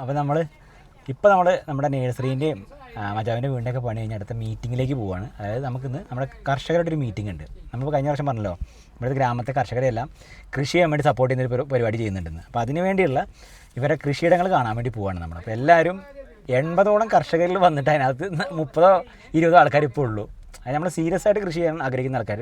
അപ്പോൾ നമ്മൾ ഇപ്പോൾ നമ്മൾ നമ്മുടെ നേഴ്സറീന്റെയും മജാവിന്റെ വീടിന്റെയൊക്കെ പണി കഴിഞ്ഞ് അടുത്ത മീറ്റിങ്ങിലേക്ക് പോവുകയാണ് അതായത് നമുക്കിന്ന് നമ്മുടെ കർഷകരുടെ ഒരു മീറ്റിംഗ് ഉണ്ട്. നമ്മൾ കഴിഞ്ഞ വർഷം പറഞ്ഞല്ലോ നമ്മുടെ ഗ്രാമത്തെ കർഷകരെല്ലാം കൃഷി ചെയ്യാൻ വേണ്ടി സപ്പോർട്ട് ചെയ്യുന്ന പരിപാടി ചെയ്യുന്നുണ്ടെന്ന്. അപ്പോൾ അതിന് വേണ്ടിയുള്ള ഇവരെ കൃഷിയിടങ്ങൾ കാണാൻ വേണ്ടി പോവുകയാണ് നമ്മൾ അപ്പോൾ എല്ലാവരും എൺപതോളം കർഷകരിൽ വന്നിട്ട് അതിനകത്ത് മുപ്പതോ ഇരുപതോ ആൾക്കാർ ഇപ്പോൾ ഉള്ളൂ. അത് നമ്മൾ സീരിയസ് ആയിട്ട് കൃഷി ചെയ്യാൻ ആഗ്രഹിക്കുന്ന ആൾക്കാർ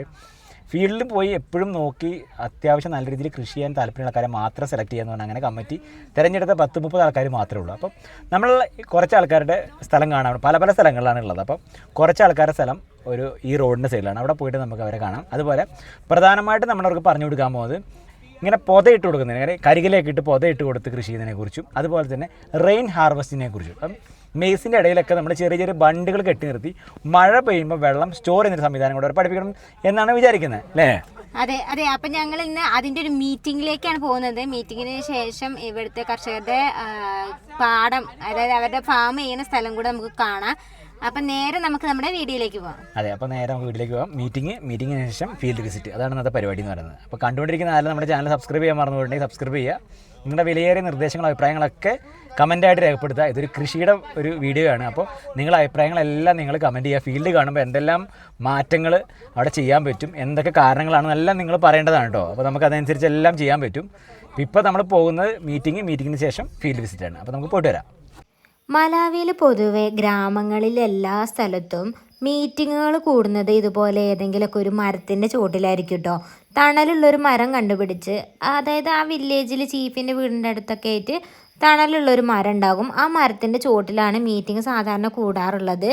ഫീൽഡിൽ പോയി എപ്പോഴും നോക്കി അത്യാവശ്യം നല്ല രീതിയിൽ കൃഷി ചെയ്യാൻ താല്പര്യമുള്ള ആൾക്കാരെ മാത്രം സെലക്ട് ചെയ്യാന്ന് പറഞ്ഞാൽ അങ്ങനെ കമ്മിറ്റി തിരഞ്ഞെടുത്ത പത്ത് മുപ്പത് ആൾക്കാർ മാത്രമേ ഉള്ളൂ. അപ്പം നമ്മൾ കുറച്ച് ആൾക്കാരുടെ സ്ഥലം കാണാൻ പല പല സ്ഥലങ്ങളിലാണ് ഉള്ളത്. അപ്പം കുറച്ച് ആൾക്കാരുടെ സ്ഥലം ഒരു ഈ റോഡിന്റെ സൈഡിലാണ് അവിടെ പോയിട്ട് നമുക്ക് അവരെ കാണാം. അതുപോലെ പ്രധാനമായിട്ട് നമ്മളവർക്ക് പറഞ്ഞു കൊടുക്കാൻ പോകുന്നത് ഇങ്ങനെ പൊതയിട്ട് കൊടുക്കുന്നതിന് അങ്ങനെ കരികിലേക്ക് ഇട്ട് പൊതയിട്ട് കൊടുത്ത് കൃഷി ചെയ്യുന്നതിനെ കുറിച്ചും അതുപോലെ തന്നെ റെയിൻ ഹാർവസ്റ്റിനെ കുറിച്ചും. അപ്പം മെയ്സിന്റെ ഇടയിലൊക്കെ നമ്മൾ ചെറിയ ചെറിയ ബണ്ടുകൾ കെട്ടി നിർത്തി മഴ പെയ്യുമ്പോൾ വെള്ളം സ്റ്റോർ ചെയ്യുന്നൊരു സംവിധാനം കൂടെ പഠിപ്പിക്കണം എന്നാണ് വിചാരിക്കുന്നത് അല്ലേ? അതെ അതെ. അപ്പം ഞങ്ങൾ ഇന്ന് അതിന്റെ ഒരു മീറ്റിംഗിലേക്കാണ് പോകുന്നത്. മീറ്റിങ്ങിന് ശേഷം ഇവിടുത്തെ കർഷകരുടെ പാടം അതായത് അവരുടെ ഫാം ചെയ്യുന്ന സ്ഥലം കൂടെ നമുക്ക് കാണാം. അപ്പൊ നേരെ നമുക്ക് നമ്മുടെ വീഡിയോയിലേക്ക് പോകാം അതെ അപ്പൊ നേരെ നമുക്ക് വീട്ടിലേക്ക് പോകാം മീറ്റിംഗ് മീറ്റിംഗിന് ശേഷം ഫീൽഡ് വിസിറ്റ് അതാണ് ഇന്നത്തെ പരിപാടി എന്ന് പറയുന്നത്. അപ്പോൾ കണ്ടുകൊണ്ടിരിക്കുന്ന ആരും നമ്മുടെ ചാനൽ സബ്സ്ക്രൈബ് ചെയ്യാൻ മറന്നുപോയിട്ടുണ്ടെങ്കിൽ സബ്സ്ക്രൈബ് ചെയ്യുക. നിങ്ങളുടെ വിലയേറിയ നിർദ്ദേശങ്ങളും അഭിപ്രായങ്ങളൊക്കെ കമന്റായിട്ട് രേഖപ്പെടുത്തുക. ഇതൊരു കൃഷിയുടെ ഒരു വീഡിയോ ആണ്. അപ്പോൾ നിങ്ങളുടെ അഭിപ്രായങ്ങളെല്ലാം നിങ്ങൾ കമന്റ് ചെയ്യുക. ഫീൽഡ് കാണുമ്പോൾ എന്തെല്ലാം മാറ്റങ്ങൾ അവിടെ ചെയ്യാൻ പറ്റും? എന്തൊക്കെ കാരണങ്ങളാണ്? എല്ലാം നിങ്ങൾ പറയേണ്ടതാണ് കേട്ടോ. അപ്പോൾ നമുക്ക് അതനുസരിച്ച് എല്ലാം ചെയ്യാൻ പറ്റും. ഇപ്പോൾ നമ്മൾ പോകുന്നത് മീറ്റിംഗ് മീറ്റിങ്ങിന് ശേഷം ഫീൽഡ് വിസിറ്റാണ് അപ്പോൾ നമുക്ക് പോയിട്ട് വരാം. മലാവിയിൽ പൊതുവെ ഗ്രാമങ്ങളിൽ എല്ലാ സ്ഥലത്തും മീറ്റിങ്ങുകൾ കൂടുന്നത് ഇതുപോലെ ഏതെങ്കിലുമൊക്കെ ഒരു മരത്തിന്റെ ചോട്ടിലായിരിക്കും കേട്ടോ തണലുള്ളൊരു മരം കണ്ടുപിടിച്ച് അതായത് ആ വില്ലേജിൽ ചീഫിന്റെ വീടിന്റെ അടുത്തൊക്കെ ആയിട്ട് തണലുള്ളൊരു മരം ഉണ്ടാകും ആ മരത്തിന്റെ ചുവട്ടിലാണ് മീറ്റിംഗ് സാധാരണ കൂടാറുള്ളത്.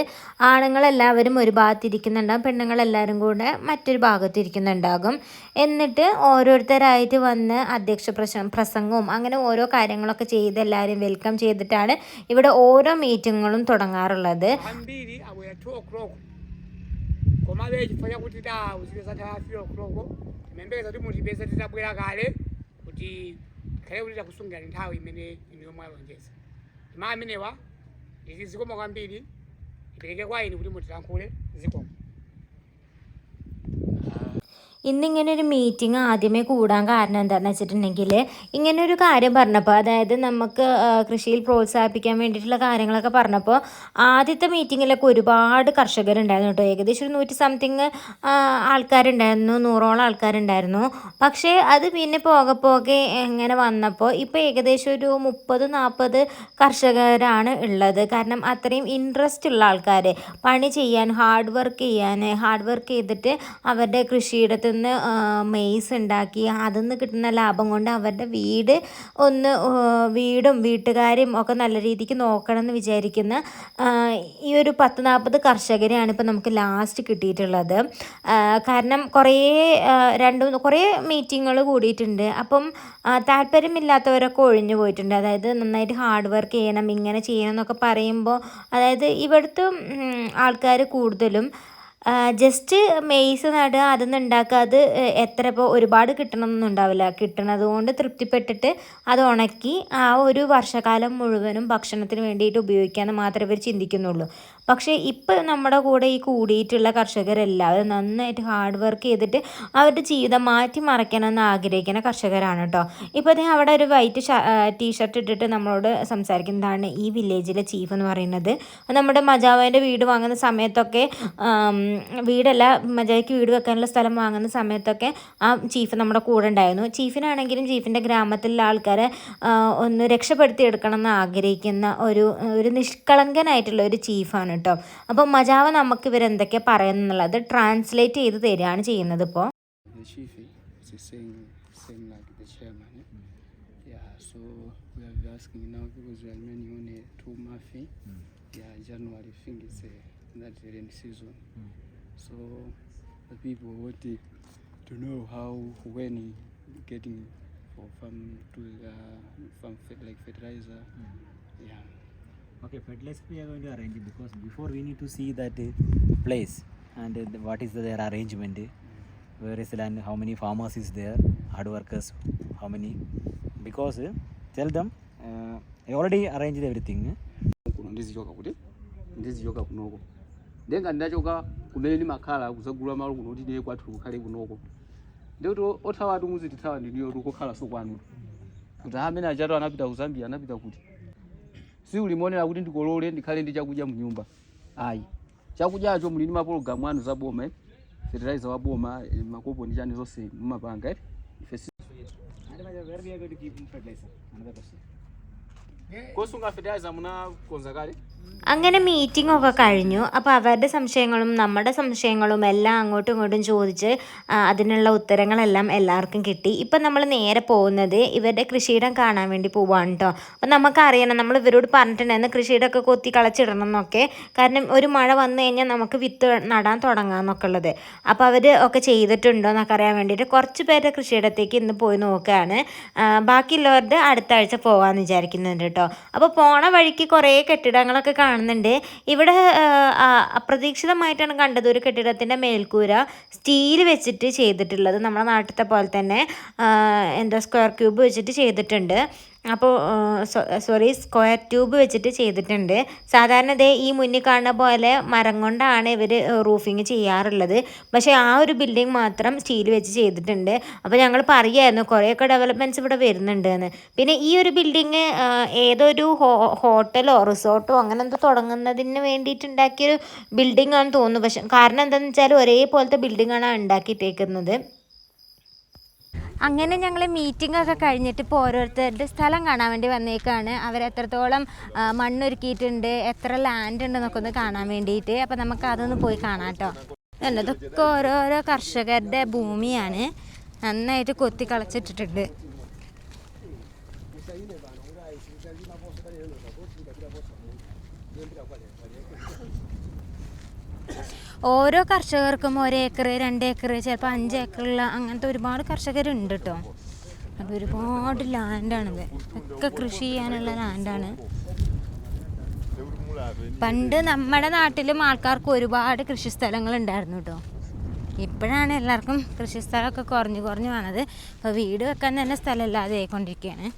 ആണുങ്ങളെല്ലാവരും ഒരു ഭാഗത്ത് ഇരിക്കുന്നുണ്ടാകും പെണ്ണുങ്ങളെല്ലാവരും കൂടെ മറ്റൊരു ഭാഗത്ത് ഇരിക്കുന്നുണ്ടാകും എന്നിട്ട് ഓരോരുത്തരായിട്ട് വന്ന് അധ്യക്ഷ പ്രസ പ്രസംഗവും അങ്ങനെ ഓരോ കാര്യങ്ങളൊക്കെ ചെയ്ത് എല്ലാവരും വെൽക്കം ചെയ്തിട്ടാണ് ഇവിടെ ഓരോ മീറ്റിങ്ങുകളും തുടങ്ങാറുള്ളത്. Ambiri abwera 2 o'clock. Komabe chifukwa chakuti ta uzipeza nthawi 3 kuti khaeulila kusungira nthawi imene inu yomwe alonjeza mayi amenewa izi zikoma kwambiri ipereke kwa inu kuti mutilankhule zikoma. ഇന്നിങ്ങനെ ഒരു മീറ്റിംഗ് ആദ്യമേ കൂടാൻ കാരണം എന്താണെന്ന് വെച്ചിട്ടുണ്ടെങ്കിൽ ഇങ്ങനൊരു കാര്യം പറഞ്ഞപ്പോൾ അതായത് നമുക്ക് കൃഷിയിൽ പ്രോത്സാഹിപ്പിക്കാൻ വേണ്ടിയിട്ടുള്ള കാര്യങ്ങളൊക്കെ പറഞ്ഞപ്പോൾ ആദ്യത്തെ മീറ്റിങ്ങിലൊക്കെ ഒരുപാട് കർഷകരുണ്ടായിരുന്നു കേട്ടോ. ഏകദേശം ഒരു നൂറ്റി സംതിങ് ആൾക്കാരുണ്ടായിരുന്നു നൂറോളം ആൾക്കാരുണ്ടായിരുന്നു. പക്ഷേ അത് പിന്നെ പോകെ പോകെ ഇങ്ങനെ വന്നപ്പോൾ ഇപ്പോൾ ഏകദേശം ഒരു മുപ്പത് നാൽപ്പത് കർഷകരാണ് ഉള്ളത്. കാരണം അത്രയും ഇൻട്രസ്റ്റ് ഉള്ള ആൾക്കാർ പണി ചെയ്യാൻ ഹാർഡ് വർക്ക് ചെയ്യാൻ ഹാർഡ് വർക്ക് ചെയ്തിട്ട് അവരുടെ കൃഷിയിടത്തു നിന്ന് മെയ്സ് ഉണ്ടാക്കി അതിൽ നിന്ന് കിട്ടുന്ന ലാഭം കൊണ്ട് അവരുടെ വീട് ഒന്ന് വീടും വീട്ടുകാരും ഒക്കെ നല്ല രീതിക്ക് നോക്കണം എന്ന് വിചാരിക്കുന്ന ഈ ഒരു പത്ത് നാൽപ്പത് കർഷകരെയാണ് ഇപ്പോൾ നമുക്ക് ലാസ്റ്റ് കിട്ടിയിട്ടുള്ളത്. കാരണം കുറേ രണ്ട് കുറേ മീറ്റിങ്ങുകൾ കൂടിയിട്ടുണ്ട്. അപ്പം താല്പര്യമില്ലാത്തവരൊക്കെ ഒഴിഞ്ഞു പോയിട്ടുണ്ട്. അതായത് നന്നായിട്ട് ഹാർഡ് വർക്ക് ചെയ്യണം ഇങ്ങനെ ചെയ്യണം എന്നൊക്കെ പറയുമ്പോൾ അതായത് ഇവിടുത്തെ ആൾക്കാർ കൂടുതലും ജസ്റ്റ് മെയ്സ് നടുക അതൊന്നും ഉണ്ടാക്കുക അത് എത്ര ഇപ്പോൾ ഒരുപാട് കിട്ടണമെന്നൊന്നും ഉണ്ടാവില്ല. കിട്ടണത് കൊണ്ട് തൃപ്തിപ്പെട്ടിട്ട് അത് ഉണക്കി ആ ഒരു വർഷകാലം മുഴുവനും ഭക്ഷണത്തിന് വേണ്ടിയിട്ട് ഉപയോഗിക്കാമെന്ന് മാത്രമേ ഇവർ ചിന്തിക്കുന്നുള്ളൂ. പക്ഷേ ഇപ്പോൾ നമ്മുടെ കൂടെ ഈ കൂടിയിട്ടുള്ള കർഷകരെല്ലാവരും നന്നായിട്ട് ഹാർഡ് വർക്ക് ചെയ്തിട്ട് അവരുടെ ജീവിതം മാറ്റി മറയ്ക്കണമെന്ന് ആഗ്രഹിക്കുന്ന കർഷകരാണ് കേട്ടോ ഇപ്പോൾ അദ്ദേഹം അവിടെ ഒരു വൈറ്റ് ടീഷർട്ട് ഇട്ടിട്ട് നമ്മളോട് സംസാരിക്കുന്നതാണ് ഈ വില്ലേജിലെ ചീഫ് എന്ന് പറയുന്നത്. നമ്മുടെ മജാവേന്റെ വീട് വാങ്ങുന്ന സമയത്തൊക്കെ വീടല്ല മജാവിക്ക് വീട് വെക്കാനുള്ള സ്ഥലം വാങ്ങുന്ന സമയത്തൊക്കെ ആ ചീഫ് നമ്മുടെ കൂടെ ഉണ്ടായിരുന്നു. ചീഫിനാണെങ്കിലും ചീഫിന്റെ ഗ്രാമത്തിലുള്ള ആൾക്കാരെ ഒന്ന് രക്ഷപ്പെടുത്തി എടുക്കണം എന്ന് ആഗ്രഹിക്കുന്ന ഒരു ഒരു നിഷ്കളങ്കനായിട്ടുള്ള ഒരു ചീഫാണ് കേട്ടോ. അപ്പൊ മജാവ് നമുക്ക് ഇവർ എന്തൊക്കെ പറയുന്നുള്ളത് ട്രാൻസ്ലേറ്റ് ചെയ്ത് തരികയാണ് ചെയ്യുന്നത് ഇപ്പോ. Getting for farm to the farm like fertilizer. Mm. yeah. Okay, fertilizer we are going to arrange because before we need to see that uh, place and uh, what is the, their arrangement, uh, where is the land, how many farmers is there, hard workers, how many, because tell them uh, I already arranged everything. kuno ndizichoka kuti ndizichoka kunoko ndenga ndachoka kumene ndimakhala kuzagula malo kuno kuti ndiye kwathu kukhale kunoko. Ndikuti othawatu muzitithawa ndiniyo tukokhala so kwanu kuti amene achatu anapita ku zambia anapita kuti si ulimonera kuti ndikolole ndikhale ndi chakudya mnyumba ayi chakudyacho muli ndi mapologalamu anu za boma eh? fertilizer wa boma eh, makopo ndi chani zonse mumapanga eh? kosunga fertilizer munakonza kale അങ്ങനെ meeting ഒക്കെ കഴിഞ്ഞു. അപ്പോൾ അവരുടെ സംശയങ്ങളും നമ്മുടെ സംശയങ്ങളും എല്ലാം അങ്ങോട്ടും ഇങ്ങോട്ടും ചോദിച്ച് അതിനുള്ള ഉത്തരങ്ങളെല്ലാം എല്ലാവർക്കും കിട്ടി. ഇപ്പം നമ്മൾ നേരെ പോകുന്നത് ഇവരുടെ കൃഷിയിടം കാണാൻ വേണ്ടി പോവാണ് കേട്ടോ അപ്പം നമുക്കറിയണം നമ്മൾ ഇവരോട് പറഞ്ഞിട്ടുണ്ടായിരുന്നു കൃഷിയിടമൊക്കെ കൊത്തി കളച്ചിടണം എന്നൊക്കെ. കാരണം ഒരു മഴ വന്നു കഴിഞ്ഞാൽ നമുക്ക് വിത്ത് നടാൻ തുടങ്ങാം എന്നൊക്കെ ഉള്ളത്. അപ്പോൾ അവർ ഒക്കെ ചെയ്തിട്ടുണ്ടോ എന്നൊക്കെ അറിയാൻ വേണ്ടിയിട്ട് കുറച്ച് പേരുടെ കൃഷിയിടത്തേക്ക് ഇന്ന് പോയി നോക്കുകയാണ് ബാക്കിയുള്ളവരുടെ അടുത്ത ആഴ്ച പോകാമെന്ന് വിചാരിക്കുന്നുണ്ട് കേട്ടോ അപ്പോൾ പോണ വഴിക്ക് കുറേ കെട്ടിടങ്ങളൊക്കെ കാണുന്നുണ്ട്. ഇവിടെ അപ്രതീക്ഷിതമായിട്ടാണ് കണ്ടത് ഒരു കെട്ടിടത്തിന്റെ മേൽക്കൂര സ്റ്റീൽ വെച്ചിട്ട് ചെയ്തിട്ടുള്ളത്. നമ്മുടെ നാട്ടിലത്തെ പോലെ തന്നെ എന്താ സ്ക്വയർ ക്യൂബ് വെച്ചിട്ട് ചെയ്തിട്ടുണ്ട്. അപ്പോൾ സോറി സ്ക്വയർ ട്യൂബ് വെച്ചിട്ട് ചെയ്തിട്ടുണ്ട്. സാധാരണ ഇതേ ഈ മുന്നിൽ കാണുന്ന പോലെ മരം കൊണ്ടാണ് ഇവർ റൂഫിങ് ചെയ്യാറുള്ളത്. പക്ഷേ ആ ഒരു ബിൽഡിംഗ് മാത്രം സ്റ്റീൽ വെച്ച് ചെയ്തിട്ടുണ്ട്. അപ്പോൾ ഞങ്ങൾ പറയുമായിരുന്നു കുറേയൊക്കെ ഡെവലപ്മെന്റ്സ് ഇവിടെ വരുന്നുണ്ട് എന്ന് പിന്നെ ഈ ഒരു ബിൽഡിങ് ഏതൊരു ഹോട്ടലോ റിസോർട്ടോ അങ്ങനെ എന്തോ തുടങ്ങുന്നതിന് വേണ്ടിയിട്ടുണ്ടാക്കിയൊരു ബിൽഡിംഗ് ആണെന്ന് തോന്നുന്നു. പക്ഷേ കാരണം എന്താണെന്ന് വെച്ചാൽ ഒരേപോലത്തെ ബിൽഡിംഗാണ് ഉണ്ടാക്കിയിട്ടേക്കുന്നത്. അങ്ങനെ ഞങ്ങൾ മീറ്റിംഗ് ഒക്കെ കഴിഞ്ഞിട്ട് ഇപ്പോൾ ഓരോരുത്തരുടെ സ്ഥലം കാണാൻ വേണ്ടി വന്നേക്കാണ്. അവരെത്രത്തോളം മണ്ണൊരുക്കിയിട്ടുണ്ട് എത്ര ലാൻഡ് ഉണ്ടെന്നൊക്കെ ഒന്ന് കാണാൻ വേണ്ടിയിട്ട്. അപ്പോൾ നമുക്ക് അതൊന്ന് പോയി കാണാം കേട്ടോ ഇതൊക്കെ ഓരോരോ കർഷകരുടെ ഭൂമിയാണ്. നന്നായിട്ട് കൊത്തി കളച്ചിട്ടിട്ടുണ്ട്. ഓരോ കർഷകർക്കും ഒരു ഏക്കർ രണ്ട് ഏക്കർ ചിലപ്പോൾ അഞ്ച് ഏക്കറുള്ള അങ്ങനത്തെ ഒരുപാട് കർഷകരുണ്ട് കേട്ടോ. അത് ഒരുപാട് ലാൻഡാണിത് ഒക്കെ കൃഷി ചെയ്യാനുള്ള ലാൻഡാണ് പണ്ട് നമ്മുടെ നാട്ടിലും ആൾക്കാർക്ക് ഒരുപാട് കൃഷിസ്ഥലങ്ങൾ ഉണ്ടായിരുന്നു കേട്ടോ. ഇപ്പോഴാണ് എല്ലാവർക്കും കൃഷിസ്ഥലമൊക്കെ കുറഞ്ഞു കുറഞ്ഞു വന്നത്. അപ്പോൾ വീട് വെക്കാൻ തന്നെ സ്ഥലമില്ലാതെ ആയിക്കൊണ്ടിരിക്കുകയാണ്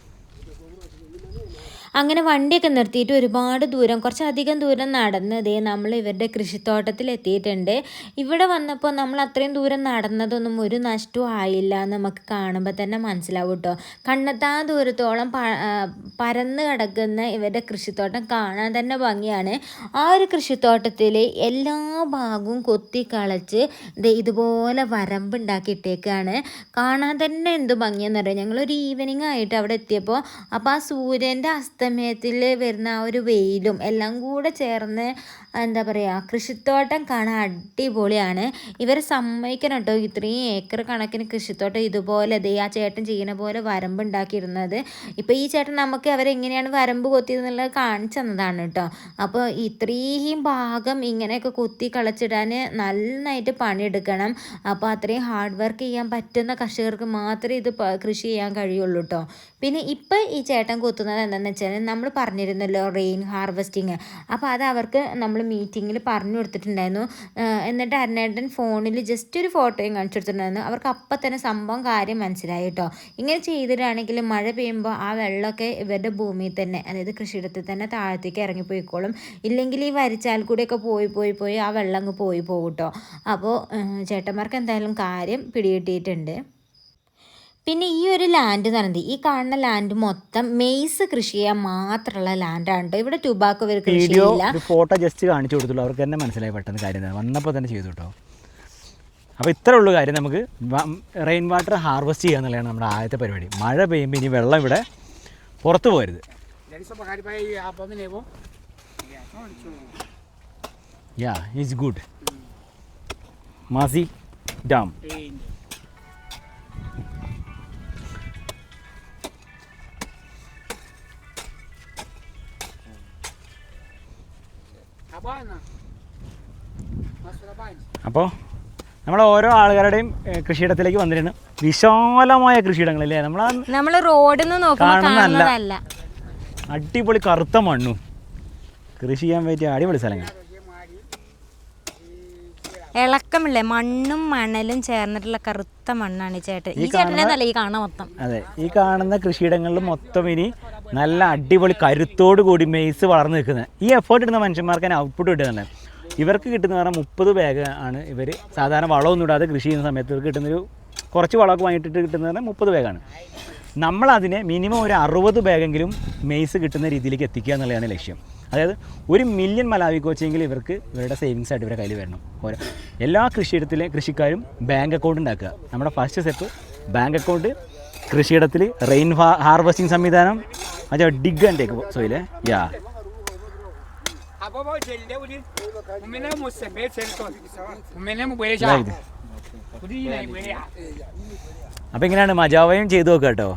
അങ്ങനെ വണ്ടിയൊക്കെ നിർത്തിയിട്ട് ഒരുപാട് ദൂരം കുറച്ചധികം ദൂരം നടന്ന് നമ്മൾ ഇവരുടെ കൃഷിത്തോട്ടത്തിൽ എത്തിയിട്ടുണ്ട് ഇവിടെ വന്നപ്പോൾ നമ്മൾ അത്രയും ദൂരം നടന്നതൊന്നും ഒരു നഷ്ടവും ആയില്ല എന്ന് നമുക്ക് കാണുമ്പോൾ തന്നെ മനസ്സിലാവും കേട്ടോ കണ്ണെത്താ ദൂരത്തോളം പരന്ന് കിടക്കുന്ന ഇവരുടെ കൃഷിത്തോട്ടം കാണാൻ തന്നെ ഭംഗിയാണ്. ആ ഒരു കൃഷിത്തോട്ടത്തിൽ എല്ലാ ഭാഗവും കൊത്തി കളച്ച് ഇതുപോലെ വരമ്പുണ്ടാക്കിയിട്ടേക്കാണ് കാണാൻ തന്നെ എന്ത് ഭംഗിയെന്ന് അറിയാം? ഞങ്ങളൊരു ഈവനിങ് ആയിട്ട് അവിടെ എത്തിയപ്പോൾ അപ്പോൾ ആ സൂര്യന്റെ അസ്തമയത്തിൽ വരുന്ന ആ ഒരു വെയിലും എല്ലാം കൂടെ ചേർന്ന് എന്താ പറയുക കൃഷിത്തോട്ടം കാണാൻ അടിപൊളിയാണ്. ഇവർ സമ്മതിക്കണം കേട്ടോ. ഇത്രയും ഏക്കർ കണക്കിന് കൃഷിത്തോട്ടം ഇതുപോലെ ദേ ആ ചേട്ടൻ ചെയ്യുന്ന പോലെ വരമ്പ് ഉണ്ടാക്കിയിരുന്നത് ഇപ്പോൾ ഈ ചേട്ടൻ നമുക്ക് അവരെങ്ങനെയാണ് വരമ്പ് കൊത്തിയതെന്നുള്ളത് കാണിച്ചു തന്നതാണ് കേട്ടോ. അപ്പോൾ ഇത്രയും ഭാഗം ഇങ്ങനെയൊക്കെ കൊത്തി കളച്ചിടാൻ നന്നായിട്ട് പണിയെടുക്കണം. അപ്പോൾ അത്രയും ഹാർഡ് വർക്ക് ചെയ്യാൻ പറ്റുന്ന കർഷകർക്ക് മാത്രമേ ഇത് കൃഷി ചെയ്യാൻ കഴിയുള്ളൂ കേട്ടോ. പിന്നെ ഇപ്പം ഈ ചേട്ടൻ കൊത്തുന്നത് എന്താണെന്ന് വെച്ചാൽ നമ്മൾ പറഞ്ഞിരുന്നല്ലോ റെയിൻ ഹാർവെസ്റ്റിങ് അപ്പോൾ അത് അവർക്ക് നമ്മൾ മീറ്റിങ്ങിൽ പറഞ്ഞു കൊടുത്തിട്ടുണ്ടായിരുന്നു. എന്നിട്ട് അരുണേട്ടൻ ഫോണിൽ ജസ്റ്റ് ഒരു ഫോട്ടോയും കാണിച്ചു കൊടുത്തിട്ടുണ്ടായിരുന്നു. അവർക്ക് അപ്പം തന്നെ സംഭവം കാര്യം മനസ്സിലായി കേട്ടോ. ഇങ്ങനെ ചെയ്തിട്ടാണെങ്കിൽ മഴ പെയ്യുമ്പോൾ ആ വെള്ളമൊക്കെ ഇവരുടെ ഭൂമിയിൽ തന്നെ അതായത് കൃഷിയിടത്തിൽ തന്നെ താഴത്തേക്ക് ഇറങ്ങിപ്പോയിക്കോളും ഇല്ലെങ്കിൽ ഈ വരിച്ചാൽ കൂടെയൊക്കെ പോയി പോയി പോയി ആ വെള്ളം അങ്ങ് പോയി പോകും കേട്ടോ. അപ്പോൾ ചേട്ടന്മാർക്ക് എന്തായാലും കാര്യം പിടികിട്ടിയിട്ടുണ്ട്. പിന്നെ ഈ ഒരു ലാൻഡ് എന്ന് പറയുന്നത് ഈ കാണുന്ന ലാൻഡ് മൊത്തം മെയ്സ് കൃഷി ചെയ്യാൻ മാത്രമുള്ള ലാൻഡാണ് കേട്ടോ. ഇവിടെ ടുബാക്കോ ഒരു കൃഷി ഫോട്ടോ ജസ്റ്റ് കാണിച്ചു കൊടുത്തുള്ളൂ അവർക്ക് തന്നെ മനസ്സിലായി പെട്ടെന്ന് കാര്യം വന്നപ്പോൾ തന്നെ ചെയ്തു കേട്ടോ. അപ്പോൾ ഇത്രേ ഉള്ളൂ കാര്യം നമുക്ക്. റെയിൻ വാട്ടർ ഹാർവെസ്റ്റ് ചെയ്യുക എന്നുള്ളതാണ് നമ്മുടെ ആദ്യത്തെ പരിപാടി. മഴ പെയ്യുമ്പോൾ ഇനി വെള്ളം ഇവിടെ പുറത്ത് പോകരുത്. So. യാ ഇറ്റ്സ് ഗുഡ് മാസി ഡാം അപ്പോൾ നമ്മൾ ഓരോ ആളുകാരുടെയും കൃഷിയിടത്തിലേക്ക് വന്നിരുന്നു. വിശാലമായ കൃഷിയിടങ്ങളല്ലേ? നമ്മൾ നമ്മൾ റോഡിൽ നിന്ന് കാണുന്നതല്ല. അടിപൊളി കറുത്ത മണ്ണും. കൃഷി ചെയ്യാൻ പറ്റിയ അടിപൊളി സ്ഥലങ്ങൾ. ഇളക്കമില്ലേ? മണ്ണും മണലും ചേർന്നിട്ടുള്ള കറുത്ത മണ്ണാണ് ഈ ചേട്ടൻ. ഈ ചേട്ടനെ ഈ കാണുന്ന മൊത്തം. അതെ ഈ കാണുന്ന കൃഷിയിടങ്ങളിൽ മൊത്തം ഇനി നല്ല അടിപൊളി കരുത്തോട് കൂടി മെയ്സ് വളർന്നു നിൽക്കുന്നത്. ഈ എഫേർട്ട് ഇടുന്ന മനുഷ്യന്മാർക്ക് തന്നെ ഔട്ട്പുട്ട് കിട്ടുന്നുണ്ട്. ഇവർക്ക് കിട്ടുന്ന പറഞ്ഞാൽ മുപ്പത് ബാഗ് ആണ് ഇവർ സാധാരണ വളമൊന്നും ഇടാതെ കൃഷി ചെയ്യുന്ന സമയത്ത് ഇവർക്ക് കിട്ടുന്നൊരു കുറച്ച് വളമൊക്കെ വാങ്ങിയിട്ട് കിട്ടുന്ന പറഞ്ഞാൽ മുപ്പത് ബാഗാണ് നമ്മളതിനെ മിനിമം ഒരു അറുപത് ബാഗെങ്കിലും മെയ്സ് കിട്ടുന്ന രീതിയിലേക്ക് എത്തിക്കുക എന്നുള്ളതാണ് ലക്ഷ്യം. അതായത് ഒരു മില്യൺ മലാവി കോച്ചെങ്കിൽ ഇവർക്ക് ഇവരുടെ സേവിങ്സ് ആയിട്ട് ഇവരുടെ കയ്യിൽ വരണം. ഓരോ എല്ലാ കൃഷിയിടത്തിലെ കൃഷിക്കാരും ബാങ്ക് അക്കൗണ്ട് ഉണ്ടാക്കുക. നമ്മുടെ ഫസ്റ്റ് സ്റ്റെപ്പ് ബാങ്ക് അക്കൗണ്ട് കൃഷിയിടത്തിൽ റെയിൻ ഫാ ഹാർവസ്റ്റിംഗ് സംവിധാനം. മറ്റേ ഡിഗ് ആൻഡ് ടേക്ക് സോയിലെ യാ അപ്പൊ എങ്ങനെയാണ് മജാവയും ചെയ്തു നോക്കുക കേട്ടോ.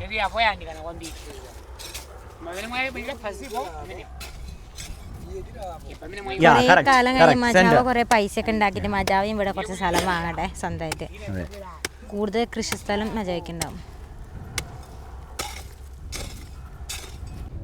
പൈസ ഒക്കെ ഉണ്ടാക്കിട്ട് മജാവയും ഇവിടെ കുറച്ച് സ്ഥലം വാങ്ങട്ടെ സ്വന്തമായിട്ട്. കൂടുതൽ കൃഷി സ്ഥലം മജാവയ്ക്കുണ്ടാവും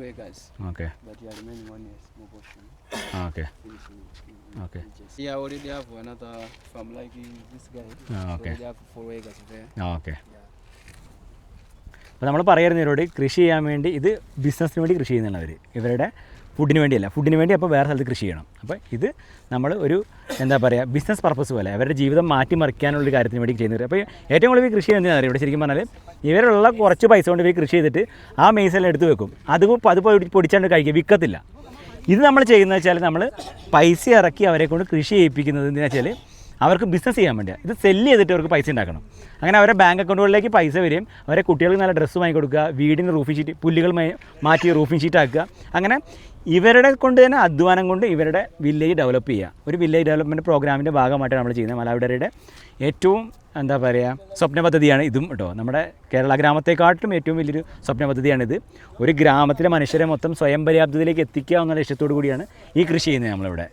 Hmm. Acres. Okay But you are remaining one is small portion. Okay. Finishing. in Okay. Yeah, I already have another farm like this guy. Ah, okay. Already have four acres there. Okay അപ്പോൾ നമ്മൾ പറയുന്നവരോട് കൃഷി ചെയ്യാൻ വേണ്ടി ഇത് ബിസിനസ്സിന് വേണ്ടി കൃഷി ചെയ്യുന്നുള്ളവർ ഇവരുടെ ഫുഡിന് വേണ്ടിയല്ല. ഫുഡിന് വേണ്ടി അപ്പോൾ വേറെ സ്ഥലത്ത് കൃഷി ചെയ്യണം. അപ്പോൾ ഇത് നമ്മൾ ഒരു എന്താ പറയുക ബിസിനസ് പർപ്പസ് പോലെ അവരുടെ ജീവിതം മാറ്റിമറിക്കാനുള്ള ഒരു കാര്യത്തിന് വേണ്ടി ചെയ്യുന്നത് അപ്പോൾ ഏറ്റവും കൂടുതൽ കൃഷി ചെയ്യുന്നതെന്ന് അറിയാം ഇവിടെ ശരിക്കും പറഞ്ഞാൽ ഇവരുള്ള കുറച്ച് പൈസ കൊണ്ട് ഇവർ കൃഷി ചെയ്തിട്ട് ആ മെയ്സെല്ലാം എടുത്ത് വെക്കും. അത് അത് പൊടി- പൊടിച്ചാണ്ട് കഴിക്കുക. വിൽക്കത്തില്ല ഇത് നമ്മൾ ചെയ്യുന്നത് വെച്ചാൽ നമ്മൾ പൈസ ഇറക്കി അവരെ കൊണ്ട് കൃഷി ചെയ്യിപ്പിക്കുന്നത് എന്തിനാ വെച്ചാൽ അവർക്ക് ബിസിനസ് ചെയ്യാൻ വേണ്ടിയാണ് ഇത് സെല്ല് ചെയ്തിട്ട് അവർക്ക് പൈസ ഉണ്ടാക്കണം. അങ്ങനെ അവരെ ബാങ്ക് അക്കൗണ്ടുകളിലേക്ക് പൈസ വരും അവരെ കുട്ടികൾക്ക് നല്ല ഡ്രസ്സ് വാങ്ങി കൊടുക്കുക വീടിന് റൂഫിംഗ് ഷീറ്റ് പുല്ലുകൾ മാറ്റി റൂഫിംഗ് ഷീറ്റ് ആക്കുക. അങ്ങനെ ഇവരുടെ കൊണ്ട് തന്നെ അധ്വാനം കൊണ്ട് ഇവരുടെ വില്ലേജ് ഡെവലപ്പ് ചെയ്യുക. ഒരു വില്ലേജ് ഡെവലപ്മെന്റ് പ്രോഗ്രാമിന്റെ ഭാഗമായിട്ടാണ് നമ്മൾ ചെയ്യുന്നത് മലാവിഡറിയുടെ ഏറ്റവും എന്താ പറയുക സ്വപ്ന പദ്ധതിയാണ് ഇതും കേട്ടോ. നമ്മുടെ കേരള ഗ്രാമത്തെക്കാട്ടിലും ഏറ്റവും വലിയൊരു സ്വപ്ന പദ്ധതിയാണിത് ഒരു ഗ്രാമത്തിലെ മനുഷ്യരെ മൊത്തം സ്വയം പര്യാപ്തതയിലേക്ക് എത്തിക്കുക എന്നുള്ള ലക്ഷ്യത്തോടു കൂടിയാണ് ഈ കൃഷി ചെയ്യുന്നത് നമ്മളിവിടെ.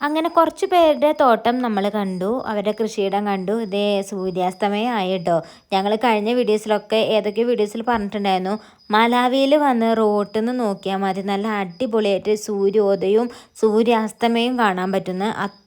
അങ്ങനെ കുറച്ച് പേരുടെ തോട്ടം നമ്മൾ കണ്ടു അവരുടെ കൃഷിയിടം കണ്ടു. ഇതേ സൂര്യാസ്തമയം ആയി കേട്ടോ. ഞങ്ങൾ കഴിഞ്ഞ വീഡിയോസിലൊക്കെ ഏതൊക്കെ വീഡിയോസിൽ പറഞ്ഞിട്ടുണ്ടായിരുന്നു. മലാവിയിൽ വന്ന് റോട്ടിൽ നിന്ന് നോക്കിയാൽ മതി. നല്ല അടിപൊളിയായിട്ട് സൂര്യോദയവും സൂര്യാസ്തമയവും കാണാൻ പറ്റുന്ന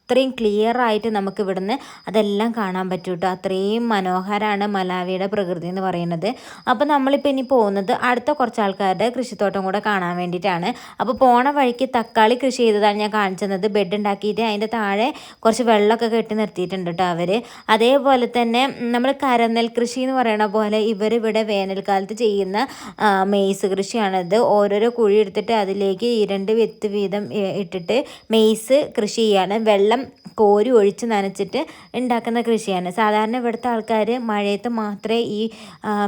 അത്രയും ക്ലിയർ ആയിട്ട് നമുക്ക് ഇവിടുന്ന് അതെല്ലാം കാണാൻ പറ്റും കേട്ടോ. അത്രയും മനോഹരമാണ് മലാവിയുടെ പ്രകൃതി എന്ന് പറയുന്നത്. അപ്പോൾ നമ്മളിപ്പോൾ ഇനി പോകുന്നത് അടുത്ത കുറച്ച് ആൾക്കാരുടെ കൃഷിത്തോട്ടം കൂടെ കാണാൻ വേണ്ടിയിട്ടാണ്. അപ്പോൾ പോണ വഴിക്ക് തക്കാളി കൃഷി ചെയ്തതാണ് ഞാൻ കാണിച്ചത് ബെഡ് ഉണ്ടാക്കിയിട്ട് അതിന്റെ താഴെ കുറച്ച് വെള്ളമൊക്കെ കെട്ടി നിർത്തിയിട്ടുണ്ട് കേട്ടോ അവർ അതേപോലെ തന്നെ നമ്മൾ കരനെൽ കൃഷി എന്ന് പറയുന്ന പോലെ ഇവരിവിടെ വേനൽക്കാലത്ത് ചെയ്യുന്ന മെയ്സ് കൃഷിയാണിത് ഓരോരോ കുഴി എടുത്തിട്ട് അതിലേക്ക് ഈ രണ്ട് വിത്ത് വീതം ഇട്ടിട്ട് മെയ്സ് കൃഷി ചെയ്യാണ്. വെള്ളം കോരി ഒഴിച്ച് നനച്ചിട്ട് ഉണ്ടാക്കുന്ന കൃഷിയാണ്. സാധാരണ ഇവിടുത്തെ ആൾക്കാർ മഴയത്ത് മാത്രമേ ഈ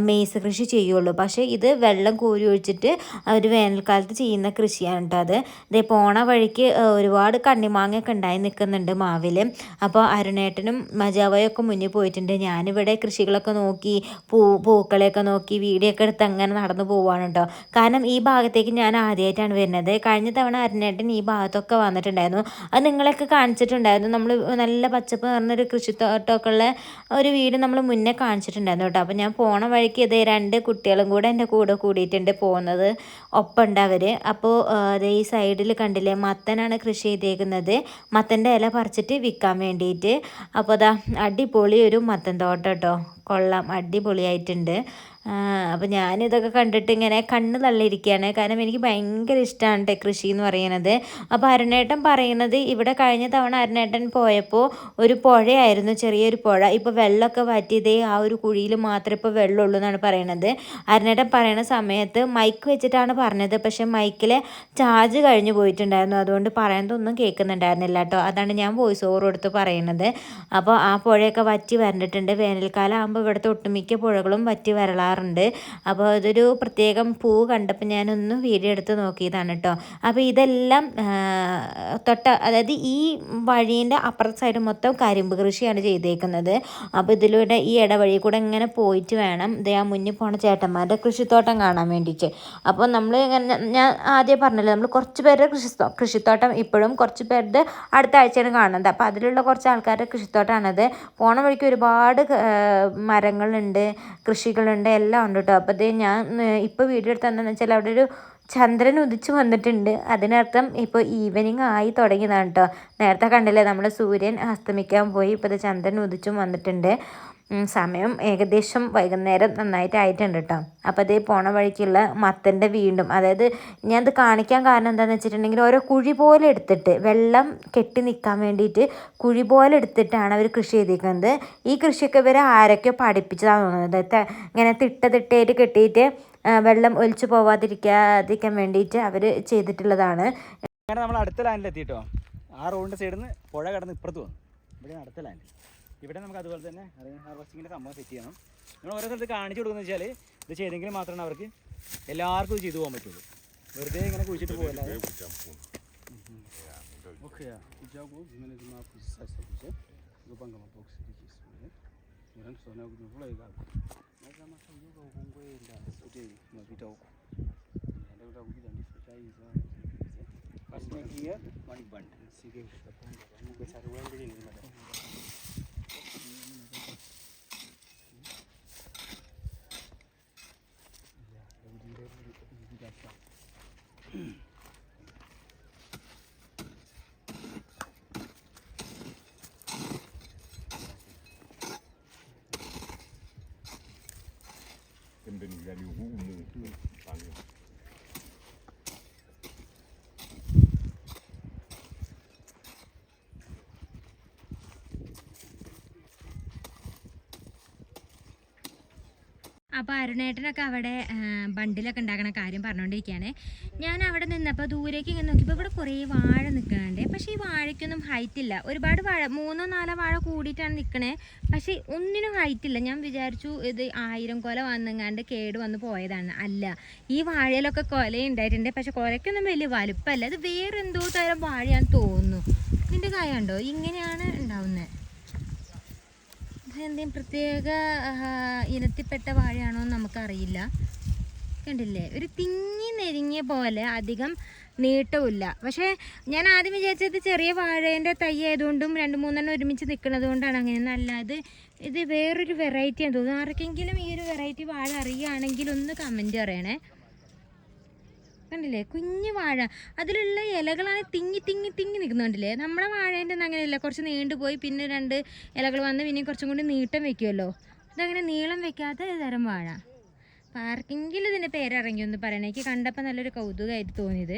മെയ്സ് കൃഷി ചെയ്യുള്ളൂ. പക്ഷേ ഇത് വെള്ളം കോരി ഒഴിച്ചിട്ട് അവർ വേനൽക്കാലത്ത് ചെയ്യുന്ന കൃഷിയാണ് കേട്ടോ അത്. ഇതേ പോണ വഴിക്ക് ഒരുപാട് കണ്ണിമാങ്ങയൊക്കെ ഉണ്ടായി നിൽക്കുന്നുണ്ട് മാവിൽ അപ്പോൾ അരുണേട്ടനും മജാവയൊക്കെ മുന്നിൽ പോയിട്ടുണ്ട്. ഞാനിവിടെ കൃഷികളൊക്കെ നോക്കി പൂ പൂക്കളെയൊക്കെ നോക്കി വീഡിയോ ഒക്കെ എടുത്ത് അങ്ങനെ നടന്നു പോവാണ് കേട്ടോ കാരണം ഈ ഭാഗത്തേക്ക് ഞാൻ ആദ്യമായിട്ടാണ് വരുന്നത്. കഴിഞ്ഞ തവണ അരുണേട്ടൻ ഈ ഭാഗത്തൊക്കെ വന്നിട്ടുണ്ടായിരുന്നു. അത് നിങ്ങളെയൊക്കെ കാണിച്ചിട്ടുണ്ടായിരുന്നു. നമ്മൾ നല്ല പച്ചപ്പ് നിറഞ്ഞൊരു കൃഷിത്തോട്ടമൊക്കെ ഉള്ള ഒരു വീട് നമ്മൾ മുന്നേ കാണിച്ചിട്ടുണ്ടായിരുന്നു കേട്ടോ. അപ്പോൾ ഞാൻ പോണ വഴിക്ക് ഇതേ രണ്ട് കുട്ടികളും കൂടെ എന്റെ കൂടെ കൂടിയിട്ടുണ്ട് പോകുന്നത്. ഒപ്പമുണ്ട് അവർ അപ്പോൾ അതേ ഈ സൈഡിൽ കണ്ടില്ലേ മത്തനാണ് കൃഷി ചെയ്തേക്കുന്നത്. മത്തന്റെ ഇല പറിച്ചിട്ട് വിൽക്കാൻ വേണ്ടിയിട്ട്. അപ്പോൾ അതാ അടിപൊളി ഒരു മത്തൻ തോട്ടം കേട്ടോ. കൊള്ളാം. അടിപൊളിയായിട്ടുണ്ട്. അപ്പോൾ ഞാനിതൊക്കെ കണ്ടിട്ട് ഇങ്ങനെ കണ്ണ് തള്ളിയിരിക്കുകയാണ്. കാരണം എനിക്ക് ഭയങ്കര ഇഷ്ടമാണ് കൃഷി എന്ന് പറയുന്നത്. അപ്പോൾ അരുണേട്ടൻ പറയുന്നത് ഇവിടെ കഴിഞ്ഞ തവണ അരുണേട്ടൻ പോയപ്പോൾ ഒരു പുഴയായിരുന്നു ചെറിയൊരു പുഴ. ഇപ്പോൾ വെള്ളമൊക്കെ വറ്റിയതേ ആ ഒരു കുഴിയിൽ മാത്രമേ ഇപ്പോൾ വെള്ളമുള്ളൂ എന്നാണ് പറയുന്നത് അരുണേട്ടൻ പറയുന്ന സമയത്ത് മൈക്ക് വെച്ചിട്ടാണ് പറഞ്ഞത്. പക്ഷേ മൈക്കിലെ ചാർജ് കഴിഞ്ഞു പോയിട്ടുണ്ടായിരുന്നു. അതുകൊണ്ട് പറയുന്നതൊന്നും കേൾക്കുന്നുണ്ടായിരുന്നില്ല കേട്ടോ അതാണ് ഞാൻ വോയിസ് ഓവർ കൊടുത്ത് പറയുന്നത് അപ്പോൾ ആ പുഴയൊക്കെ വറ്റി വരണ്ടിട്ടുണ്ട്. വേനൽക്കാലം ആകുമ്പോൾ ഇവിടുത്തെ ഒട്ടുമിക്ക പുഴകളും വറ്റി വരളാറുണ്ട് അപ്പോൾ അതൊരു പ്രത്യേകം പൂ കണ്ടപ്പോൾ ഞാനൊന്ന് വീഡിയോ എടുത്ത് നോക്കിയതാണ് കേട്ടോ. അപ്പോൾ ഇതെല്ലാം തൊട്ട അതായത് ഈ വഴീന്റെ അപ്പുറത്തെ സൈഡ് മൊത്തം കരിമ്പ് കൃഷിയാണ് ചെയ്തേക്കുന്നത്. അപ്പോൾ ഇതിലൂടെ ഈ ഇടവഴി കൂടെ ഇങ്ങനെ പോയിട്ട് വേണം. ഇത് ആ മുന്നിൽ പോണ ചേട്ടന്മാരുടെ കൃഷിത്തോട്ടം കാണാൻ വേണ്ടിയിട്ട്. അപ്പോൾ നമ്മൾ ഞാൻ ആദ്യം പറഞ്ഞല്ലോ നമ്മൾ കുറച്ച് പേരുടെ കൃഷി കൃഷിത്തോട്ടം ഇപ്പോഴും കുറച്ച് പേരുടെ അടുത്ത ആഴ്ചയാണ് കാണുന്നത്. അപ്പോൾ അതിലുള്ള കുറച്ച് ആൾക്കാരുടെ കൃഷിത്തോട്ടമാണത്. പോണ വഴിക്ക് ഒരുപാട് മരങ്ങളുണ്ട് കൃഷികളുണ്ട് എല്ലാം ഉണ്ട് കേട്ടോ അപ്പോൾ ഇത് ഞാൻ ഇപ്പോൾ വീഡിയോ എടുത്തതെന്ന് വെച്ചാൽ അവിടെ ഒരു ചന്ദ്രൻ ഉദിച്ചു വന്നിട്ടുണ്ട്. അതിനർത്ഥം ഇപ്പോൾ ഈവനിങ് ആയി തുടങ്ങിയതാണ് കേട്ടോ നേരത്തെ കണ്ടില്ലേ നമ്മുടെ സൂര്യൻ അസ്തമിക്കാൻ പോയി. ഇപ്പോൾ ഇത് ചന്ദ്രൻ ഉദിച്ചും വന്നിട്ടുണ്ട്. സമയം ഏകദേശം വൈകുന്നേരം നന്നായിട്ട് ആയിട്ടുണ്ട് കേട്ടോ അപ്പോൾ അതേ പോണ വഴിക്കുള്ള മത്തന്റെ വീണ്ടും അതായത് ഞാൻ ഇത് കാണിക്കാൻ കാരണം എന്താണെന്ന് വെച്ചിട്ടുണ്ടെങ്കിൽ ഓരോ കുഴി പോലെ എടുത്തിട്ട് വെള്ളം കെട്ടി നിൽക്കാൻ വേണ്ടിയിട്ട് കുഴി പോലെ എടുത്തിട്ടാണ് അവർ കൃഷി ചെയ്തിരിക്കുന്നത് ഈ കൃഷിയൊക്കെ ഇവരെ ആരൊക്കെയോ പഠിപ്പിച്ചതാണ് തോന്നുന്നത്. ഇങ്ങനെ തിട്ട തിട്ടയായിട്ട് കെട്ടിയിട്ട് വെള്ളം ഒലിച്ചു പോവാതിരിക്കാതിരിക്കാൻ വേണ്ടിയിട്ട് അവർ ചെയ്തിട്ടുള്ളതാണ്. അങ്ങനെ നമ്മൾ അടുത്ത ലാൻഡിലെത്തിയിട്ടോ ആ റോഡിന്റെ സൈഡിൽ നിന്ന് പുഴ കടന്ന് ഇപ്പുറത്ത് വന്നു. ഇവിടെ അടുത്ത ലാൻഡ് ഇവിടെ നമുക്ക് അതുപോലെ തന്നെ റെയിൻ ഹാർവസ്റ്റിങ്ങിന്റെ സംഭവം സെറ്റ് ചെയ്യണം. നമ്മൾ ഓരോ സ്ഥലത്ത് കാണിച്ചു കൊടുക്കുന്നത് വെച്ചാൽ ഇത് ചെയ്തെങ്കിൽ മാത്രമാണ് അവർക്ക് എല്ലാവർക്കും ഇത് ചെയ്തു പോകാൻ പറ്റുള്ളൂ. വെറുതെ ഇങ്ങനെ കുഴിച്ചിട്ട് പോകില്ല zimaphunzitsa pembeni za ligumu അപ്പോൾ അരുണേട്ടനൊക്കെ അവിടെ ബണ്ടിലൊക്കെ ഉണ്ടാക്കണ കാര്യം പറഞ്ഞുകൊണ്ടിരിക്കുകയാണ് ഞാൻ അവിടെ നിന്നപ്പോൾ ദൂരേക്ക് ഇങ്ങനെ നോക്കിയപ്പോൾ ഇവിടെ കുറേ വാഴ നിൽക്കുന്നുണ്ട്. പക്ഷേ ഈ വാഴയ്ക്കൊന്നും ഹൈറ്റ് ഇല്ല. ഒരുപാട് വാഴ മൂന്നോ നാലോ വാഴ കൂടിയിട്ടാണ് നിൽക്കണേ. പക്ഷേ ഒന്നിനും ഹൈറ്റ് ഇല്ല. ഞാൻ വിചാരിച്ചു ഇത് ആയിരം കൊല വന്നെങ്ങാണ്ട് കേട് വന്ന് പോയതാണ്. അല്ല ഈ വാഴയിലൊക്കെ കൊല ഉണ്ടായിട്ടുണ്ട്. പക്ഷെ കൊലയ്ക്കൊന്നും വലിയ വലുപ്പമല്ല ഇത് വേറെ എന്തോ തരം വാഴയാണെന്ന് തോന്നുന്നു. ഇതിന്റെ കായ കണ്ടോ? ഇങ്ങനെയാണ് ഉണ്ടാവുന്നത്. എന്തെങ്കിലും പ്രത്യേക ഇനത്തിൽപ്പെട്ട വാഴയാണോ എന്ന് നമുക്കറിയില്ല. കണ്ടില്ലേ? ഒരു തിങ്ങി നെരിങ്ങിയ പോലെ അധികം നീട്ടമില്ല പക്ഷേ ഞാൻ ആദ്യം വിചാരിച്ചത് ചെറിയ വാഴേന്റെ തൈ ആയതുകൊണ്ടും രണ്ട് മൂന്നെണ്ണം ഒരുമിച്ച് നിൽക്കുന്നത് കൊണ്ടാണ് അങ്ങനെ നല്ല അത് ഇത് വേറൊരു വെറൈറ്റി ആണ് തോന്നുന്നു. ആർക്കെങ്കിലും ഈ ഒരു വെറൈറ്റി വാഴ അറിയുകയാണെങ്കിൽ ഒന്ന് കമന്റ് പറയണേ. കണ്ടില്ലേ? കുഞ്ഞു വാഴ. അതിലുള്ള ഇലകളാണ് തിങ്ങി തിങ്ങി തിങ്ങി നിൽക്കുന്നുണ്ടല്ലേ നമ്മുടെ വാഴേന്റെ ഒന്നും അങ്ങനെയല്ല. കുറച്ച് നീണ്ടുപോയി പിന്നെ രണ്ട് ഇലകൾ വന്ന് പിന്നെ കുറച്ചും കൂടി നീട്ടം വെക്കുമല്ലോ ഇതങ്ങനെ നീളം വെക്കാത്ത തരം വാഴ. അപ്പോൾ ഇതിന്റെ പേരിറങ്ങി ഒന്ന് പറയണേ. എനിക്ക് കണ്ടപ്പോൾ നല്ലൊരു കൗതുകമായിട്ട് തോന്നിയത്.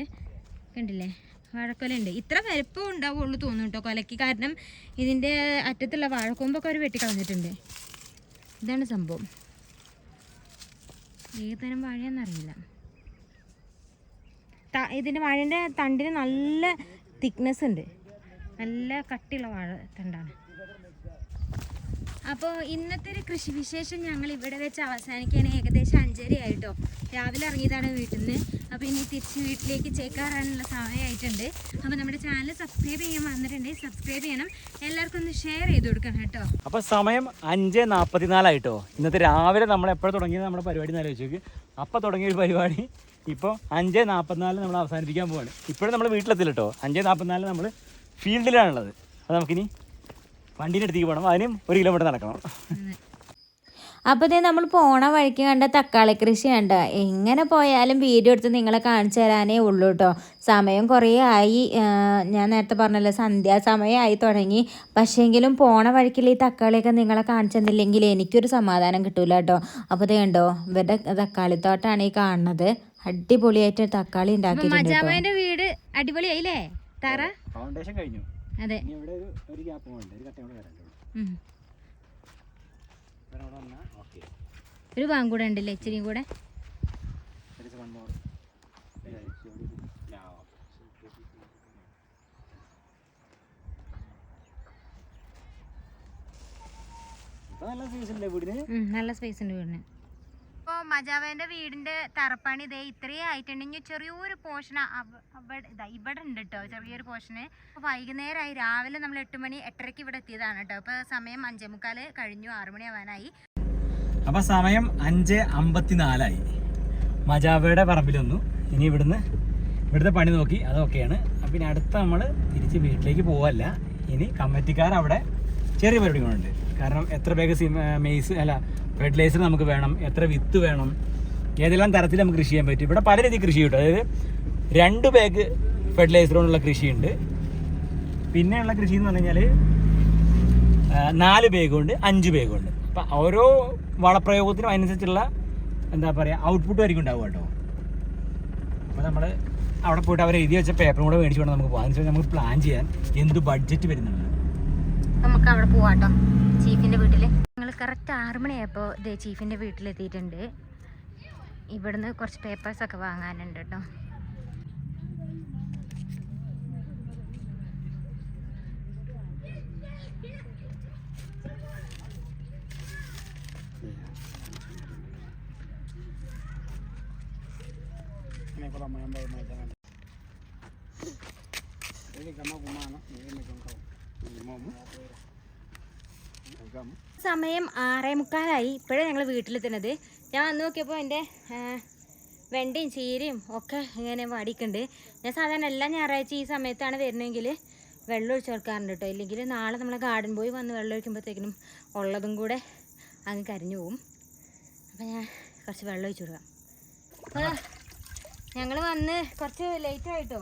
കണ്ടില്ലേ? വാഴക്കൊലയുണ്ട്. ഇത്ര വലുപ്പം ഉണ്ടാവുള്ളൂ തോന്നുന്നു കേട്ടോ. കൊലയ്ക്ക് കാരണം ഇതിന്റെ അറ്റത്തുള്ള വാഴക്കൊമ്പൊക്കെ അവർ വെട്ടിക്കളഞ്ഞിട്ടുണ്ട്. ഇതാണ് സംഭവം. ഏതുതരം വാഴയെന്നറിയില്ല ഇതിന്റെ വാഴേന്റെ തണ്ടിന് നല്ല തിക്നെസ് ഉണ്ട്. നല്ല കട്ടിയുള്ള വാഴ തണ്ടാണ്. അപ്പോൾ ഇന്നത്തെ ഒരു കൃഷി വിശേഷം ഞങ്ങൾ ഇവിടെ വെച്ച് അവസാനിക്കാൻ ഏകദേശം അഞ്ചര ആയിട്ടോ. രാവിലെ ഇറങ്ങിയതാണ് വീട്ടിൽ നിന്ന് അപ്പോൾ ഇനി തിരിച്ച് വീട്ടിലേക്ക് ചേക്കാറാനുള്ള സമയമായിട്ടുണ്ട്. അപ്പോൾ നമ്മുടെ ചാനൽ സബ്സ്ക്രൈബ് ചെയ്യാൻ വന്നിട്ടുണ്ടെങ്കിൽ സബ്സ്ക്രൈബ് ചെയ്യണം. എല്ലാവർക്കും ഒന്ന് ഷെയർ ചെയ്ത് കൊടുക്കണം കേട്ടോ. അപ്പോൾ സമയം അഞ്ച് നാൽപ്പത്തിനാലായിട്ടോ ഇന്നത്തെ രാവിലെ നമ്മൾ എപ്പോഴും തുടങ്ങിയത് നമ്മുടെ പരിപാടി എന്ന് അപ്പോൾ തുടങ്ങിയ ഒരു പരിപാടി. ഇപ്പോൾ അഞ്ച് നാൽപ്പത്തിനാലിന് നമ്മൾ അവസാനിപ്പിക്കാൻ പോവാണ്. ഇപ്പോഴും നമ്മൾ വീട്ടിലെത്തില്ല കേട്ടോ. അഞ്ച് നാൽപ്പത്തിനാല് നമ്മൾ ഫീൽഡിലാണുള്ളത് അത് നമുക്കിനി വണ്ടീന്റെ അടുത്തേക്ക് പോകണം. അതിനും ഒരു കിലോമീറ്റർ നടക്കണം. അപ്പോൾ ഇതേ നമ്മൾ പോണ വഴിക്ക് കണ്ട തക്കാളി കൃഷി കണ്ട? എങ്ങനെ പോയാലും വീഡിയോ എടുത്ത് നിങ്ങളെ കാണിച്ചു തരാനേ ഉള്ളൂ കേട്ടോ സമയം കുറേ ആയി ഞാൻ നേരത്തെ പറഞ്ഞല്ലോ സന്ധ്യാസമയമായി തുടങ്ങി. പക്ഷേങ്കിലും പോണ വഴിക്കിൽ ഈ തക്കാളിയൊക്കെ നിങ്ങളെ കാണിച്ചു തന്നില്ലെങ്കിൽ എനിക്കൊരു സമാധാനം കിട്ടൂല കേട്ടോ അപ്പോൾ ഇത് കണ്ടോ ഇവരുടെ തക്കാളിത്തോട്ടാണ് ഈ കാണുന്നത്. അടിപൊളിയായിട്ട് തക്കാളി ഉണ്ടാക്കിയിട്ടുണ്ട് കേട്ടോ വീട് അടിപൊളിയായില്ലേ? തറ? ഫൗണ്ടേഷൻ കഴിഞ്ഞു. അതെ. ഇവിടെ ഒരു ഒരു ഗ്യാപ്പ് ഉണ്ട് ഒരു കട്ടയും കൂടെ വരാനുള്ളൂ ഉം. ഇവിടെ വന്നാൽ ഒരു പാമ്പ് കൂടെ ഉണ്ടല്ലേ? ഇച്ചിരി കൂടെ. നല്ല സ്പേസ് ഉണ്ട് വീടിന്. മജാവേന്റെ വീടിന്റെ തറപ്പണി ഇതേ ഇത്രയും ആയിട്ടുണ്ടെങ്കിൽ ചെറിയൊരു പോർഷൻ ഇതാ ഇവിടെ ഉണ്ട് കേട്ടോ ചെറിയൊരു പോർഷന് അപ്പോൾ വൈകുന്നേരമായി. രാവിലെ നമ്മൾ എട്ട് മണി എട്ടരയ്ക്ക് ഇവിടെ എത്തിയതാണ് കേട്ടോ അപ്പോൾ സമയം അഞ്ചേ മുക്കാൽ കഴിഞ്ഞു. ആറു മണി ആവാനായി. അപ്പൊ സമയം അഞ്ച് അമ്പത്തിനാലായി. മജാവയുടെ പറമ്പിൽ വന്നു ഇനി ഇവിടുന്ന് ഇവിടുത്തെ പണി നോക്കി. അതൊക്കെയാണ് പിന്നെ അടുത്ത നമ്മൾ തിരിച്ച് വീട്ടിലേക്ക് പോവല്ല. ഇനി കമ്മിറ്റിക്കാർ അവിടെ ചെറിയ പരിപാടികളുണ്ട് കാരണം എത്ര പേര് മെയ്സ് അല്ല ഫെർട്ടിലൈസർ നമുക്ക് വേണം എത്ര വിത്ത് വേണം ഏതെല്ലാം തരത്തിൽ നമുക്ക് കൃഷി ചെയ്യാൻ പറ്റും. ഇവിടെ പല രീതി കൃഷി കിട്ടും അതായത് രണ്ട് ബാഗ് ഫെർട്ടിലൈസർ കൊണ്ടുള്ള കൃഷിയുണ്ട്. പിന്നെയുള്ള കൃഷി എന്ന് പറഞ്ഞു കഴിഞ്ഞാൽ നാല് ബാഗുണ്ട് അഞ്ച് ബാഗുണ്ട് അപ്പം ഓരോ വളപ്രയോഗത്തിനും അനുസരിച്ചുള്ള എന്താ പറയുക ഔട്ട്പുട്ട് ആയിരിക്കും ഉണ്ടാവുക കേട്ടോ അപ്പോൾ നമ്മൾ അവിടെ പോയിട്ട് അവർ എഴുതി വെച്ച പേപ്പറും കൂടെ മേടിച്ചു കൊണ്ട് നമുക്ക് പോകാം അതിനുശേഷം നമുക്ക് പ്ലാൻ ചെയ്യാൻ എന്ത് ബഡ്ജറ്റ് വരുന്നുണ്ട്. നമുക്ക് അവിടെ പോവാട്ടോ ചീഫിന്റെ വീട്ടിൽ കറക്റ്റ് ആറ് മണിയായപ്പോൾ ഇത് ചീഫിന്റെ വീട്ടിലെത്തിയിട്ടുണ്ട് ഇവിടുന്ന് കുറച്ച് പേപ്പേഴ്സൊക്കെ വാങ്ങാനുണ്ട് കേട്ടോ. Ili kama kumana, niwe kama Momo. സമയം ആറേ മുക്കാലായി ഇപ്പോഴാണ് ഞങ്ങൾ വീട്ടിലെത്തുന്നത്. ഞാൻ വന്ന് നോക്കിയപ്പോൾ എന്റെ വെണ്ടയും ചീരയും ഒക്കെ ഇങ്ങനെ വാടിക്കുണ്ട് ഞാൻ സാധാരണ എല്ലാ ഞായറാഴ്ച ഈ സമയത്താണ് വരുന്നതെങ്കിൽ വെള്ളം ഒഴിച്ച് കൊടുക്കാറുണ്ട് കേട്ടോ ഇല്ലെങ്കിൽ നാളെ നമ്മൾ ഗാർഡൻ പോയി വന്ന് വെള്ളം ഒഴിക്കുമ്പോഴത്തേക്കിനും ഉള്ളതും കൂടെ അങ്ങ് കരിഞ്ഞു പോവും. അപ്പോൾ ഞാൻ കുറച്ച് വെള്ളം ഒഴിച്ചു കൊടുക്കാം. ഞങ്ങൾ വന്ന് കുറച്ച് ലേറ്റ് ആയിട്ടോ.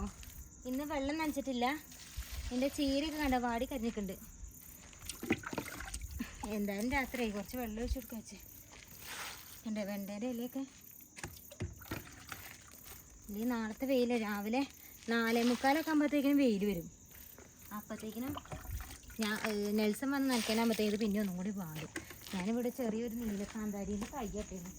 ഇന്ന് വെള്ളം നനച്ചിട്ടില്ല. എന്റെ ചീരയൊക്കെ കണ്ടോ വാടി കരിഞ്ഞിട്ടുണ്ട്. എന്തായാലും രാത്രി കുറച്ച് വെള്ളം ഒഴിച്ച് കൊടുക്കുക വെച്ച്. എന്റെ വെണ്ടേന്റെ ഇലയൊക്കെ? ഈ നാളത്തെ വെയിൽ രാവിലെ നാലേ മുക്കാലൊക്കെ ആകുമ്പോഴത്തേക്കിനും വെയിൽ വരും. അപ്പോഴത്തേക്കിനും ഞാൻ നെൽസൺ വന്ന് നനയ്ക്കാനാകുമ്പോഴത്തേക്ക് ഇത് പിന്നെ ഒന്നും കൂടി പാടും ഞാനിവിടെ ചെറിയൊരു നീല കാന്താരിയിൽ കഴിയട്ടേന്ന്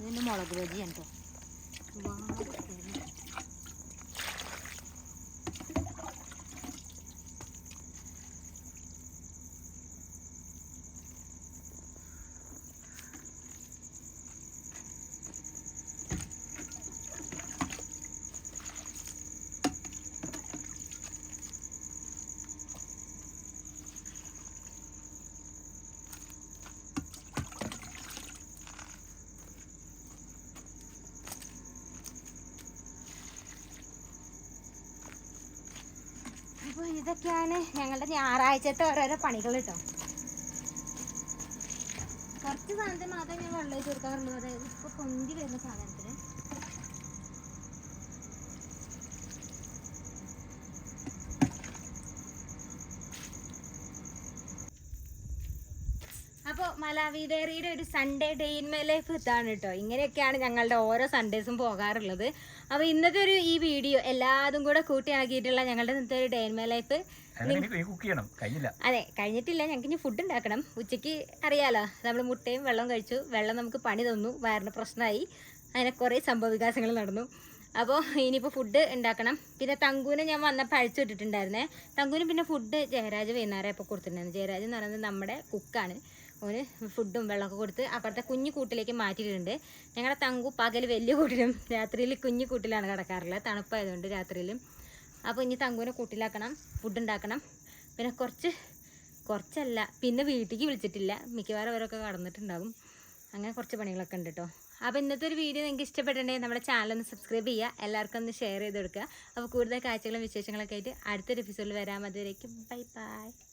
ഇതിന്റെ മുളക് ബജിയാണ് കേട്ടോ വാടി കരിഞ്ഞു. അപ്പോൾ ഇതൊക്കെയാണ് ഞങ്ങളുടെ ഞായറാഴ്ചത്തെ ഓരോരോ പണികൾ കേട്ടോ. കുറച്ച് സാധനത്തിന് മാത്രമേ ഞാൻ വെള്ളം ചേർക്കാറുള്ളൂ അതായത് ഇപ്പൊ പൊന്തി വരുന്ന സാധനത്തിന്. അപ്പോൾ മലാവി ഡയറിയുടെ ഒരു Sunday day in my life ഇതാണ് കേട്ടോ. ഇങ്ങനെയൊക്കെയാണ് ഞങ്ങളുടെ ഓരോ സൺഡേസും പോകാറുള്ളത്. അപ്പോൾ ഇന്നത്തെ ഒരു ഈ വീഡിയോ എല്ലാതും കൂടെ കൂട്ടിയാക്കിയിട്ടുള്ള ഞങ്ങളുടെ ഇന്നത്തെ ഒരു ഡേ ഇൻ മൈ ലൈഫ് അതെ കഴിഞ്ഞിട്ടില്ല. ഞങ്ങൾക്ക് ഇനി ഫുഡ് ഉണ്ടാക്കണം. ഉച്ചയ്ക്ക് അറിയാലോ നമ്മൾ മുട്ടയും വെള്ളം കഴിച്ചു. വെള്ളം നമുക്ക് പണി തന്നു. വയറിന് പ്രശ്നമായി. അങ്ങനെ കുറേ സംഭവ വികാസങ്ങൾ നടന്നു. അപ്പോൾ ഇനിയിപ്പോൾ ഫുഡ് ഉണ്ടാക്കണം. പിന്നെ തങ്കുവിനെ ഞാൻ വന്നപ്പോൾ അഴിച്ചു വിട്ടിട്ടുണ്ടായിരുന്നേ. തങ്കുവിന് പിന്നെ ഫുഡ് ജയരാജ് വൈകുന്നേരം ഇപ്പോൾ കൊടുത്തിട്ടുണ്ടായിരുന്നു. ജയരാജ് എന്ന് പറയുന്നത് നമ്മുടെ കുക്കാണ് ഓന് ഫുഡും വെള്ളമൊക്കെ കൊടുത്ത് അപ്പുറത്തെ കുഞ്ഞു കൂട്ടിലേക്ക് മാറ്റിയിട്ടുണ്ട്. ഞങ്ങളുടെ തങ്കു പകൽ വലിയ കൂട്ടിലും രാത്രിയിൽ കുഞ്ഞു കൂട്ടിലാണ് കിടക്കാറുള്ളത്. തണുപ്പായതുകൊണ്ട് രാത്രിയിലും. അപ്പോൾ ഇനി തങ്കുവിനെ കൂട്ടിലാക്കണം ഫുഡ് ഉണ്ടാക്കണം. പിന്നെ കുറച്ച് കുറച്ചല്ല പിന്നെ വീട്ടിലേക്ക് വിളിച്ചിട്ടില്ല. മിക്കവാറും അവരൊക്കെ കടന്നിട്ടുണ്ടാകും അങ്ങനെ കുറച്ച് പണികളൊക്കെ ഉണ്ട് കേട്ടോ അപ്പോൾ ഇന്നത്തെ ഒരു വീഡിയോ നിങ്ങൾക്ക് ഇഷ്ടപ്പെട്ടിട്ടുണ്ടെങ്കിൽ നമ്മുടെ ചാനൽ ഒന്ന് സബ്സ്ക്രൈബ് ചെയ്യുക. എല്ലാവർക്കും ഒന്ന് ഷെയർ ചെയ്ത് കൊടുക്കുക. അപ്പോൾ കൂടുതൽ കാഴ്ചകളും വിശേഷങ്ങളൊക്കെ ആയിട്ട് അടുത്തൊരു എപ്പിസോഡിൽ വരാൻ അതുവരേക്കും ബൈ ബൈ